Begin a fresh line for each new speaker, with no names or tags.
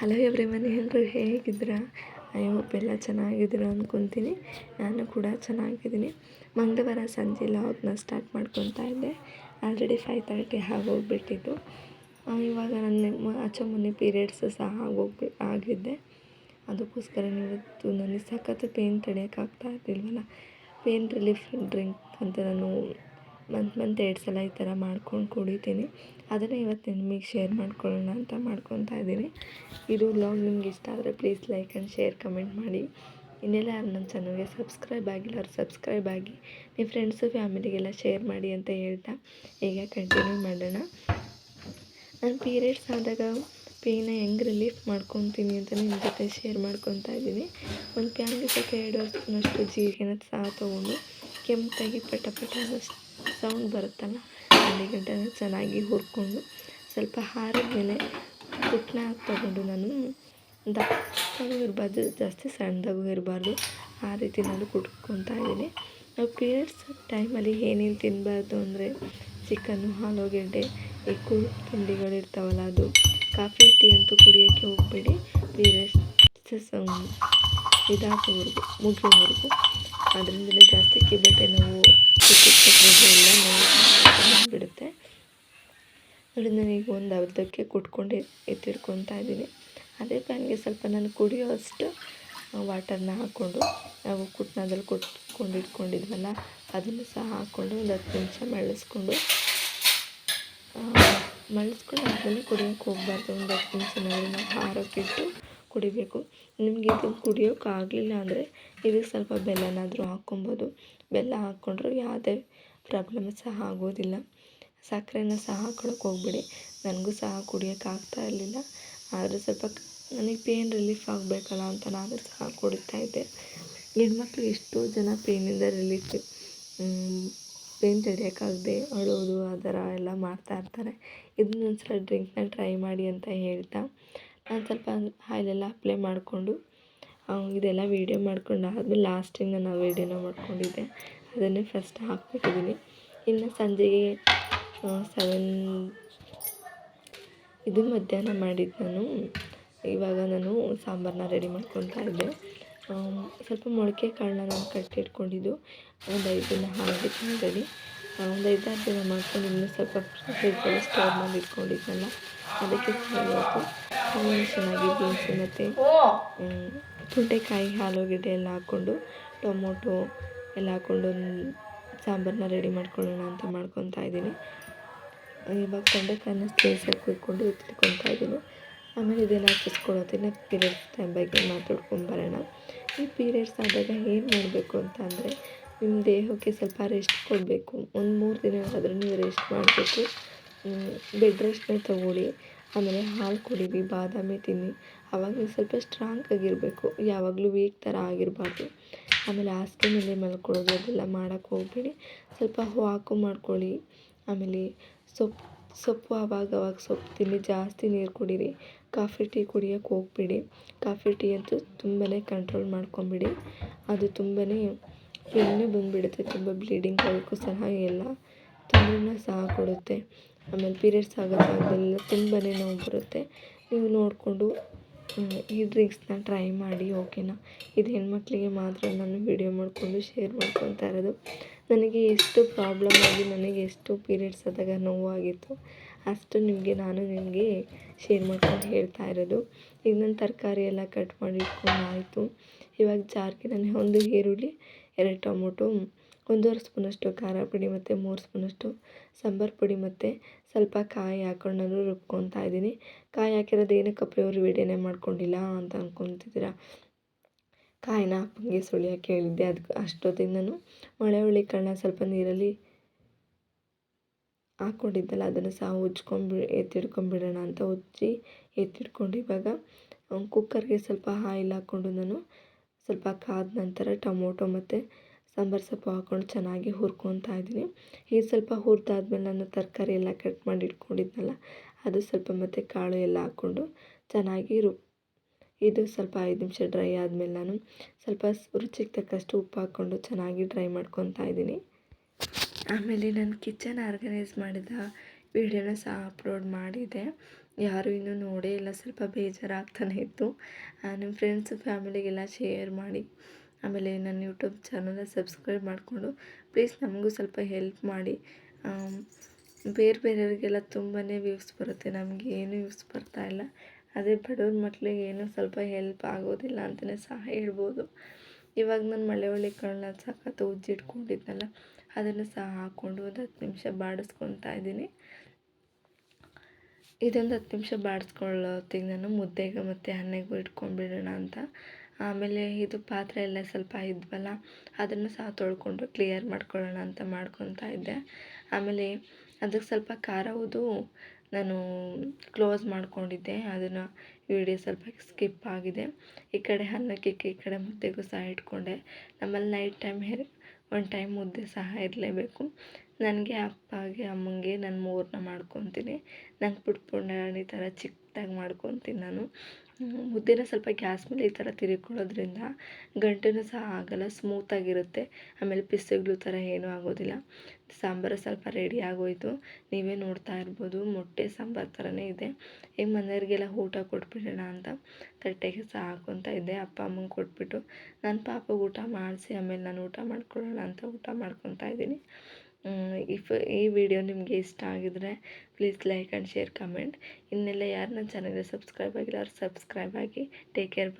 Hello every ಮನೆ ಎಲ್ಲರೂ ಹೇಗಿದ್ದೀರಾ? ಐ ಹೋಪ್ ಎಲ್ಲ ಚೆನ್ನಾಗಿದ್ದೀರಾ ಅಂದ್ಕೊತೀನಿ ನಾನು ಕೂಡ ಚೆನ್ನಾಗಿದ್ದೀನಿ. ಮಂಗಳವಾರ ಸಂಜೆ ಲಾಗ್ನ ಸ್ಟಾರ್ಟ್ ಮಾಡ್ಕೊತಾ ಇದ್ದೆ. ಆಲ್ರೆಡಿ ಫೈವ್ ತರ್ಟಿ ಆಗೋಗ್ಬಿಟ್ಟಿತ್ತು. ಇವಾಗ ನನ್ನ ಆಚೆ ಮೊನ್ನೆ ಪೀರಿಯಡ್ಸ್ ಸಹ ಆಗೋಗಿ ಆಗಿದ್ದೆ. ಅದಕ್ಕೋಸ್ಕರ ಇವತ್ತು ನನಗೆ ಸಖತ್ತು ಪೇಯ್ನ್ ತಡೆಯೋಕ್ಕಾಗ್ತಾ ಇರಲಿಲ್ವಲ್ಲ? ಪೇಯ್ನ್ ರಿಲೀಫ್ ಡ್ರಿಂಕ್ ಅಂತ ನಾನು ಮಂತ್ ಮಂತ್ ಎರಡು ಸಲ ಈ ಥರ ಮಾಡ್ಕೊಂಡು ಕುಡಿತೀನಿ. ಅದನ್ನು ಇವತ್ತು ನಿಮಗೆ ಶೇರ್ ಮಾಡ್ಕೊಳ್ಳೋಣ ಅಂತ ಮಾಡ್ಕೊತಾ ಇದ್ದೀನಿ. ಇದು ಲಾಂಗ್ ನಿಮ್ಗೆ ಇಷ್ಟ ಆದರೆ please like and share comment ಮಾಡಿ. ಇನ್ನೆಲ್ಲ ಯಾರು ನನ್ನ ಚಾನಲ್ಗೆ ಸಬ್ಸ್ಕ್ರೈಬ್ ಆಗಿಲ್ಲ ಅವ್ರು ಸಬ್ಸ್ಕ್ರೈಬ್ ಆಗಿ ನಿಮ್ಮ ಫ್ರೆಂಡ್ಸು ಫ್ಯಾಮಿಲಿಗೆಲ್ಲ ಶೇರ್ ಮಾಡಿ ಅಂತ ಹೇಳ್ತಾ ಈಗ ಕಂಟಿನ್ಯೂ ಮಾಡೋಣ. ನಾನು ಪೀರಿಯಡ್ಸ್ ಆದಾಗ ಪೇಯ್ನ ಹೆಂಗೆ ರಿಲೀಫ್ ಮಾಡ್ಕೊತೀನಿ ಅಂತ ನಿಮ್ಮ ಜೊತೆ ಶೇರ್ ಮಾಡ್ಕೊತಾ ಇದ್ದೀನಿ. ಒಂದು ಫ್ಯಾಮಿಲಿ ಸ್ವಲ್ಪ ಎರಡು ವರ್ಷನಷ್ಟು ಜೀರಿಗೆನ ಸಹ ತೊಗೊಂಡು ಕೆಂಪಾಗಿ ಪಟ ಪಟ ಸೌಂಡ್ ಬರುತ್ತಲ್ಲ ಆಲೂಗಡ್ಡೆನ ಚೆನ್ನಾಗಿ ಹುರ್ಕೊಂಡು ಸ್ವಲ್ಪ ಹಾರಿದ ಮೇಲೆ ಕುಟ್ನ ತೊಗೊಂಡು ನಾನು ದಪ್ಪಗೂ ಇರಬಾರ್ದು, ಜಾಸ್ತಿ ಸಣ್ಣದಾಗೂ ಇರಬಾರ್ದು, ಆ ರೀತಿ ನಾನು ಕುಟ್ಕೊತಾ ಇದ್ದೀನಿ. ನಾವು ಪೀರಿಯಡ್ಸ್ ಟೈಮಲ್ಲಿ ಏನೇನು ತಿನ್ನಬಾರ್ದು ಅಂದರೆ ಚಿಕನ್ನು ಆಲೂಗೆಡ್ಡೆ ಈ ತಿಂಡಿಗಳು ತಿಂಡಿಗಳಿರ್ತಾವಲ್ಲ ಅದು ಕಾಫಿ, ಟೀ ಅಂತೂ ಕುಡಿಯೋಕ್ಕೆ ಹೋಗಬೇಡಿ. ಪೀರಿಯಡ್ಸ್ ಇದಾಗೋವರೆಗೂ ಮುಗಿಯೋವರೆಗೂ ಅದರಿಂದಲೇ ಜಾಸ್ತಿ ಕಿಬ್ಬಟ್ಟೆ ನೋವು ಎಲ್ಲ ನೋವು ಬಿಡುತ್ತೆ. ನೋಡಿ ನೀವು ಒಂದು ಅರ್ಧಕ್ಕೆ ಕುಟ್ಕೊಂಡು ಎತ್ತಿಟ್ಕೊತಾ ಇದ್ದೀನಿ. ಅದೇ ಪ್ಯಾನ್ಗೆ ಸ್ವಲ್ಪ ನಾನು ಕುಡಿಯೋ ಅಷ್ಟು ವಾಟರ್ನ ಹಾಕ್ಕೊಂಡು, ನಾವು ಕುಟ್ನದಲ್ಲಿ ಕುಟ್ಕೊಂಡು ಇಟ್ಕೊಂಡಿದ್ವಲ್ಲ, ಅದನ್ನು ಸಹ ಹಾಕ್ಕೊಂಡು ಒಂದು ಹತ್ತು ನಿಮಿಷ ಮಳಸ್ಕೊಂಡು ಮಳ್ಳಿಸ್ಕೊಂಡು ಅದರಲ್ಲಿ ಕುಡಿಯೋಕ್ಕೆ ಹೋಗಬಾರ್ದು. ಒಂದು ಹತ್ತು ನಿಮಿಷ ನಾವು ಹಾರೋಕ್ಕಿಟ್ಟು ಕುಡಿಬೇಕು. ನಿಮಗೆ ಇದು ಕುಡಿಯೋಕೆ ಆಗಲಿಲ್ಲ ಅಂದರೆ ಇದಕ್ಕೆ ಸ್ವಲ್ಪ ಬೆಲ್ಲನಾದರೂ ಹಾಕ್ಕೊಬೋದು. ಬೆಲ್ಲ ಹಾಕ್ಕೊಂಡ್ರೆ ಯಾವುದೇ ಪ್ರಾಬ್ಲಮ್ ಸಹ ಆಗೋದಿಲ್ಲ. ಸಕ್ಕರೆನ ಸಹ ಹಾಕ್ಕೊಳಕ್ಕೆ ಹೋಗ್ಬೇಡಿ. ನನಗೂ ಸಹ ಕುಡಿಯೋಕೆ ಆಗ್ತಾ ಇರಲಿಲ್ಲ. ಆದರೆ ಸ್ವಲ್ಪ ನನಗೆ ಪೇನ್ ರಿಲೀಫ್ ಆಗಬೇಕಲ್ಲ ಅಂತ ನಾನು ಸಹ ಕುಡಿತಾ ಇದ್ದೆ. ಹೆಣ್ಮಕ್ಳು ಎಷ್ಟೋ ಜನ ಪೇನಿಂದ ರಿಲೀಫ್ ಪೇನ್ ತಡೆಯೋಕ್ಕಾಗದೆ ಅಳೋದು ಆ ಥರ ಎಲ್ಲ ಮಾಡ್ತಾ ಇರ್ತಾರೆ. ಇದನ್ನ ಒಂದು ಸಲ ಡ್ರಿಂಕ್ನ ಟ್ರೈ ಮಾಡಿ ಅಂತ ಹೇಳ್ತಾ ನಾನು ಸ್ವಲ್ಪ ಆಯಿಲೆಲ್ಲ ಅಪ್ಲೈ ಮಾಡಿಕೊಂಡು ಇದೆಲ್ಲ ವೀಡಿಯೋ ಮಾಡ್ಕೊಂಡು ಆದಮೇಲೆ ಲಾಸ್ಟಿಗೆ ನಾನು ವೀಡಿಯೋನ ಮಾಡ್ಕೊಂಡಿದ್ದೆ. ಅದನ್ನೇ ಫಸ್ಟ್ ಹಾಕ್ಬಿಟ್ಟಿದ್ದೀನಿ ಇನ್ನು ಸಂಜೆಗೆ ಸೆವೆನ್ ಇದು ಮಧ್ಯಾಹ್ನ ಮಾಡಿದ್ದು ನಾನು. ಇವಾಗ ನಾನು ಸಾಂಬಾರನ್ನ ರೆಡಿ ಮಾಡ್ಕೊತಾ ಇದ್ದೆ. ಸ್ವಲ್ಪ ಮೊಳಕೆ ಕಾಳನ್ನ ನಾನು ಕಟ್ಟಿಟ್ಕೊಂಡಿದ್ದು. ಒಂದು ಐದು ದಿನ ಆಗಿತ್ತು ಆಲ್ರೆಡಿ ಒಂದು ಐದಾರು ದಿನ ಮಾಡ್ಕೊಂಡು ಇನ್ನೂ ಸ್ವಲ್ಪ ಫ್ರಿಜ್ಜಲ್ಲಿ ಸ್ಟೋರ್ ಮಾಡಿ ಇಟ್ಕೊಂಡಿದ್ದೆಲ್ಲ ಅದಕ್ಕೆ ಇವತ್ತು ಚೆನ್ನಾಗಿ ಬೀನ್ಸು ಮತ್ತು ತೊಂಡೆಕಾಯಿ ಆಲೂಗೆಡ್ಡೆ ಎಲ್ಲ ಹಾಕ್ಕೊಂಡು ಟೊಮೊಟೊ ಎಲ್ಲ ಹಾಕ್ಕೊಂಡು ಸಾಂಬಾರನ್ನ ರೆಡಿ ಮಾಡ್ಕೊಳ್ಳೋಣ ಅಂತ ಮಾಡ್ಕೊತಾ ಇದ್ದೀನಿ. ಇವಾಗ ತೊಂಡೆಕಾಯಿನ ಸ್ಪೇಸಾಗಿ ಕುಯ್ಕೊಂಡು ಎತ್ತಿಟ್ಕೊತಾ ಇದ್ದೀನಿ. ಆಮೇಲೆ ಇದೆಲ್ಲ ಹಚ್ಚಿಸ್ಕೊಳ್ಳೋದಿಲ್ಲ ಪೀರಿಯಡ್ಸ್ ಟೈಮ್ ಬಗ್ಗೆ ಮಾತಾಡ್ಕೊಂಬರೋಣ ಈ ಪೀರಿಯಡ್ಸ್ ಆದಾಗ ಏನು ಮಾಡಬೇಕು ಅಂತ ಅಂದರೆ ನಿಮ್ಮ ದೇಹಕ್ಕೆ ಸ್ವಲ್ಪ ರೆಸ್ಟ್ ಕೊಡಬೇಕು. ಒಂದು ಮೂರು ದಿನ ಆದರೂ ನೀವು ರೆಸ್ಟ್ ಮಾಡಬೇಕು. ಬೆಡ್ ರೆಸ್ಟ್ನ ತಗೊಳ್ಳಿ. ಆಮೇಲೆ ಹಾಲು ಕುಡೀರಿ, ಬಾದಾಮಿ ತಿನ್ನಿ. ಆವಾಗ ಸ್ವಲ್ಪ ಸ್ಟ್ರಾಂಗ್ ಆಗಿರಬೇಕು. ಯಾವಾಗಲೂ ವೀಕ್ ಥರ ಆಗಿರಬಾರ್ದು. ಆಮೇಲೆ ಹಾಸಿಗೆ ಮೇಲೆ ಮಲ್ಕೊಳ್ಳೋದು, ಅದೆಲ್ಲ ಮಾಡೋಕ್ಕೆ ಹೋಗಬೇಡಿ. ಸ್ವಲ್ಪ ವಾಕು ಮಾಡ್ಕೊಳ್ಳಿ. ಆಮೇಲೆ ಸೊಪ್ಪು ಸೊಪ್ಪು ಆವಾಗ ಅವಾಗ ಸೊಪ್ಪು ತಿನ್ನಿ. ಜಾಸ್ತಿ ನೀರು ಕುಡೀರಿ. ಕಾಫಿ, ಟೀ ಕುಡಿಯೋಕೆ ಹೋಗ್ಬೇಡಿ. ಕಾಫಿ, ಟೀ ಅಂತೂ ತುಂಬಾ ಕಂಟ್ರೋಲ್ ಮಾಡ್ಕೊಂಬಿಡಿ. ಅದು ತುಂಬಾ ಎಣ್ಣೆ ಬಂದುಬಿಡುತ್ತೆ. ತುಂಬ ಬ್ಲೀಡಿಂಗ್ ಆಗೋಕ್ಕೂ ಸಹ ಎಲ್ಲ ತೊಂದರೆನ ಸಹ ಕೊಡುತ್ತೆ. ಆಮೇಲೆ ಪೀರಿಯಡ್ಸ್ ಆಗುತ್ತೆ ಅದೆಲ್ಲ ತುಂಬಾ ನೋವು ಬರುತ್ತೆ. ನೀವು ನೋಡಿಕೊಂಡು ಈ ಡ್ರಿಂಕ್ಸ್ನ ಟ್ರೈ ಮಾಡಿ, ಓಕೆನಾ? ಇದು ಹೆಣ್ಮಕ್ಳಿಗೆ ಮಾತ್ರ ನಾನು ವಿಡಿಯೋ ಮಾಡಿಕೊಂಡು ಶೇರ್ ಮಾಡ್ಕೊತಾ ಇರೋದು. ನನಗೆ ಎಷ್ಟು ಪ್ರಾಬ್ಲಮ್ ಆಗಿ, ನನಗೆ ಎಷ್ಟು ಪೀರಿಯಡ್ಸ್ ಆದಾಗ ನೋವಾಗಿತ್ತು ಅಷ್ಟು ನಿಮಗೆ ನಾನು ನಿಮಗೆ ಶೇರ್ ಮಾಡ್ಕೊಂಡು ಹೇಳ್ತಾ ಇರೋದು. ಈಗ ನಾನು ತರಕಾರಿ ಎಲ್ಲ ಕಟ್ ಮಾಡಿ ಇಟ್ಕೊಂಡು ಆಯಿತು ಇವಾಗ ಜಾರ್ಗೆ ನಾನು ಒಂದು ಈರುಳ್ಳಿ, ಎರಡು ಟೊಮೊಟೊ ಒಂದೂವರೆ ಸ್ಪೂನಷ್ಟು ಖಾರ ಪುಡಿ ಮತ್ತು ಮೂರು ಸ್ಪೂನಷ್ಟು ಸಾಂಬಾರು ಪುಡಿ ಮತ್ತು ಸ್ವಲ್ಪ ಕಾಯಿ ಹಾಕ್ಕೊಂಡು ನಾನು ರುಬ್ಕೊತಾ ಇದ್ದೀನಿ. ಕಾಯಿ ಹಾಕಿರೋದು ಏನಕ್ಕೆ ಇವರು ವೀಡಿಯೋನೇ ಮಾಡ್ಕೊಂಡಿಲ್ಲ ಅಂತ ಅಂದ್ಕೊತಿದ್ದೀರ ಕಾಯಿನ ಅಪ್ಪನಿಗೆ ಸುಳಿಯೋಕೆ ಹೇಳಿದ್ದೆ. ಅದಕ್ಕೆ ಅಷ್ಟೊತ್ತಿಗೆ ನಾನು ಮಳೆ ಹುಳಿ ಕಣ್ಣ ಸ್ವಲ್ಪ ನೀರಲ್ಲಿ ಹಾಕ್ಕೊಂಡಿದ್ದಲ್ಲ ಅದನ್ನು ಸಹ ಉಜ್ಕೊಂಡ್ಬಿ ಎತ್ತಿಡ್ಕೊಂಡ್ಬಿಡೋಣ ಅಂತ ಉಜ್ಜಿ ಎತ್ತಿಟ್ಕೊಂಡು ಇವಾಗ ಕುಕ್ಕರ್ಗೆ ಸ್ವಲ್ಪ ಆಯಿಲ್ ಹಾಕ್ಕೊಂಡು ನಾನು ಸ್ವಲ್ಪ ಕಾದ ನಂತರ ಟೊಮೊಟೊ ಮತ್ತು ಸಾಂಬಾರು ಸೊಪ್ಪು ಹಾಕ್ಕೊಂಡು ಚೆನ್ನಾಗಿ ಹುರ್ಕೊತಾ ಇದ್ದೀನಿ. ಈಗ ಸ್ವಲ್ಪ ಹುರಿದಾದ್ಮೇಲೆ ನಾನು ತರಕಾರಿ ಎಲ್ಲ ಕಟ್ ಮಾಡಿ ಇಟ್ಕೊಂಡಿದ್ನಲ್ಲ, ಅದು ಸ್ವಲ್ಪ ಮತ್ತು ಕಾಳು ಎಲ್ಲ ಹಾಕ್ಕೊಂಡು ಚೆನ್ನಾಗಿ ರು, ಇದು ಸ್ವಲ್ಪ ಐದು ನಿಮಿಷ ಡ್ರೈ ಆದಮೇಲೆ ನಾನು ಸ್ವಲ್ಪ ರುಚಿಗೆ ತಕ್ಕಷ್ಟು ಉಪ್ಪು ಹಾಕ್ಕೊಂಡು ಚೆನ್ನಾಗಿ ಡ್ರೈ ಮಾಡ್ಕೊತಾ ಇದ್ದೀನಿ. ಆಮೇಲೆ ನಾನು ಕಿಚನ್ ಆರ್ಗನೈಸ್ ಮಾಡಿದ ವೀಡಿಯೋನ ಸಹ ಅಪ್ಲೋಡ್ ಮಾಡಿದೆ. ಯಾರೂ ಇನ್ನೂ ನೋಡೇ ಇಲ್ಲ, ಸ್ವಲ್ಪ ಬೇಜಾರಾಗ್ತಾನೆ ಇತ್ತು. ನಿಮ್ಮ ಫ್ರೆಂಡ್ಸ್ ಫ್ಯಾಮಿಲಿಗೆಲ್ಲ ಶೇರ್ ಮಾಡಿ. ಆಮೇಲೆ ನನ್ನ ಯೂಟ್ಯೂಬ್ ಚಾನಲ್ನ ಸಬ್ಸ್ಕ್ರೈಬ್ ಮಾಡಿಕೊಂಡು ಪ್ಲೀಸ್ ನಮಗೂ ಸ್ವಲ್ಪ ಹೆಲ್ಪ್ ಮಾಡಿ. ಬೇರೆ ಬೇರೆಯವರಿಗೆಲ್ಲ ತುಂಬಾ ವ್ಯೂಸ್ ಬರುತ್ತೆ, ನಮಗೆ ಏನೂ ಬರ್ತಾ ಇಲ್ಲ. ಅದೇ ಬಡವ್ರ ಮಕ್ಕಳಿಗೆ ಏನೂ ಸ್ವಲ್ಪ ಹೆಲ್ಪ್ ಆಗೋದಿಲ್ಲ ಅಂತಲೇ ಸಹ ಹೇಳ್ಬೋದು. ಇವಾಗ ನಾನು ಮಳೆ ಕಾಳನ್ನ ಸಖತ್ತು ಉಜ್ಜಿಟ್ಕೊಂಡಿದ್ನಲ್ಲ, ಅದನ್ನು ಸಹ ಹಾಕ್ಕೊಂಡು ಒಂದು ಹತ್ತು ನಿಮಿಷ ಬಾಡಿಸ್ಕೊತಾ ಇದ್ದೀನಿ. ಇದೊಂದು ಹತ್ತು ನಿಮಿಷ ಬಾಡಿಸ್ಕೊಳ್ಳೋತ್ತಿಗೆ ನಾನು ಮುದ್ದೆಗೆ ಮತ್ತು ಹಣ್ಣೆಗೂ ಇಟ್ಕೊಂಡ್ಬಿಡೋಣ ಅಂತ. ಆಮೇಲೆ ಇದು ಪಾತ್ರೆ ಎಲ್ಲ ಸ್ವಲ್ಪ ಇದ್ವಲ್ಲ, ಅದನ್ನು ಸಹ ತೊಳ್ಕೊಂಡು ಕ್ಲಿಯರ್ ಮಾಡ್ಕೊಳ್ಳೋಣ ಅಂತ ಮಾಡ್ಕೊತಾ ಇದ್ದೆ. ಆಮೇಲೆ ಅದಕ್ಕೆ ಸ್ವಲ್ಪ ಖಾರ ಉದು ನಾನು ಕ್ಲೋಸ್ ಮಾಡಿಕೊಂಡಿದ್ದೆ, ಅದನ್ನು ವಿಡಿಯೋ ಸ್ವಲ್ಪ ಸ್ಕಿಪ್ ಆಗಿದೆ. ಈ ಕಡೆ ಅನ್ನಕ್ಕೆ, ಈ ಕಡೆ ಮುದ್ದೆಗೂ ಸಹ ಇಟ್ಕೊಂಡೆ. ನಮ್ಮಲ್ಲಿ ನೈಟ್ ಟೈಮ್ ಹೇ ಒಂದು ಟೈಮ್ ಮುದ್ದೆ ಸಹ ಇರಲೇಬೇಕು. ನನಗೆ ಅಪ್ಪಗೆ ಅಮ್ಮಂಗೆ ನಾನು ಮೂರನ್ನ ಮಾಡ್ಕೊತೀನಿ. ನಂಗೆ ಪುಟ್ ಪುಂಡಾಣಿ ಥರ ಚಿಕ್ಕದಾಗಿ ಮಾಡ್ಕೊತೀನಿ ನಾನು. ಮುದ್ದೆನ ಸ್ವಲ್ಪ ಗ್ಯಾಸ್ ಮೇಲೆ ಈ ಥರ ತಿರುಗಿಕೊಳ್ಳೋದ್ರಿಂದ ಗಂಟೆನೂ ಸಹ ಆಗೋಲ್ಲ ಸ್ಮೂತಾಗಿರುತ್ತೆ ಆಮೇಲೆ ಪಿಸುಗ್ಳು ಥರ ಏನೂ ಆಗೋದಿಲ್ಲ. ಸಾಂಬಾರು ಸ್ವಲ್ಪ ರೆಡಿ ಆಗೋಯಿತು. ನೀವೇ ನೋಡ್ತಾ ಇರ್ಬೋದು, ಮೊಟ್ಟೆ ಸಾಂಬಾರು ಥರನೇ ಇದೆ. ಈಗ ಮನೆಯವ್ರಿಗೆಲ್ಲ ಊಟ ಕೊಟ್ಬಿಡೋಣ ಅಂತ ತಟ್ಟೆಗೆ ಸಹ ಹಾಕೊತ ಇದ್ದೆ. ಅಪ್ಪ ಅಮ್ಮಂಗೆ ಕೊಟ್ಬಿಟ್ಟು ನನ್ನ ಪಾಪಗೆ ಊಟ ಮಾಡಿಸಿ, ಆಮೇಲೆ ನಾನು ಊಟ ಮಾಡ್ಕೊಳ್ಳೋಣ ಅಂತ ಊಟ ಮಾಡ್ಕೊತಾ ಇದ್ದೀನಿ. ಇಫ್ ಈ ವಿಡಿಯೋ ನಿಮಗೆ ಇಷ್ಟ ಆಗಿದ್ರೆ please like and share comment ಇನ್ನೆಲ್ಲ ಯಾರು ನನ್ನ ಚಾನಲ್ಗೆ ಸಬ್ಸ್ಕ್ರೈಬ್ ಆಗಿಲ್ಲ ಅವ್ರು ಸಬ್ಸ್ಕ್ರೈಬ್ ಆಗಿ ಟೇಕ್ ಕೇರ್ ಬೈ